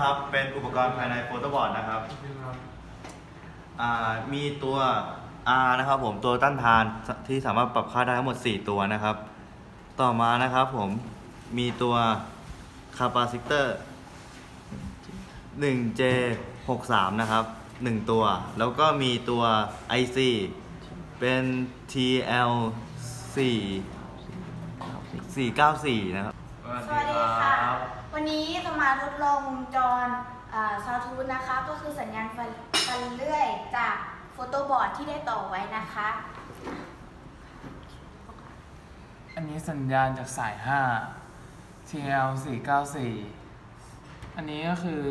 ครับเป็นอุปกรณ์ภายในโฟโต้บอร์ดนะครับอ่ามีตัว R นะครับผมตัวต้านทานที่สามารถปรับค่าได้ทั้งหมด 4 ตัวนะครับ ต่อมานะครับผมมีตัวคาปาซิเตอร์ 1J 63นะครับ 1 ตัว แล้วก็มีตัว IC เป็น TL 4 494 นะครับสวัสดีค่ะวั นนี้จะมาทดลองวงจรซาวทูธนะคะ ก็คือสัญญาณไฟไฟเลื่อยจากโฟโต้บอร์ดที่ได้ต่อไว้นะคะ อันนี้สัญญาณจากสาย 5 TL 494 อันนี้ก็คือ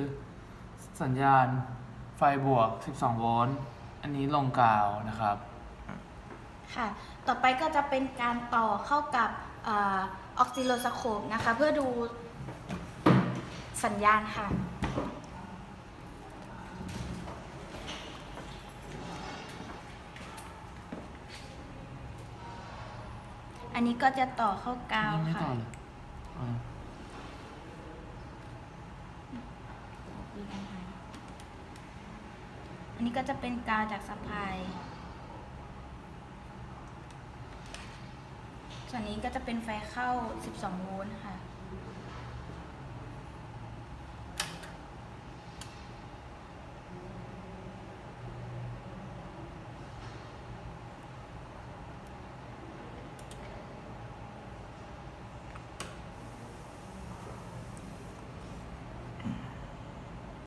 สัญญาณไฟบวก 12 โวลต์ อันนี้ลงกาวนะครับ ค่ะ ต่อไปก็จะเป็นการต่อเข้ากับออกซิโลสโคปนะคะ เพื่อดู สัญญาณค่ะ อันนี้ก็จะต่อเข้ากาวอันนี้ไม่ค่ะต่อเลยอ่าอันนี้ก็จะเป็นกาวจากสะพาย ส่วนนี้ก็จะเป็นไฟเข้า 12 โวลต์ค่ะ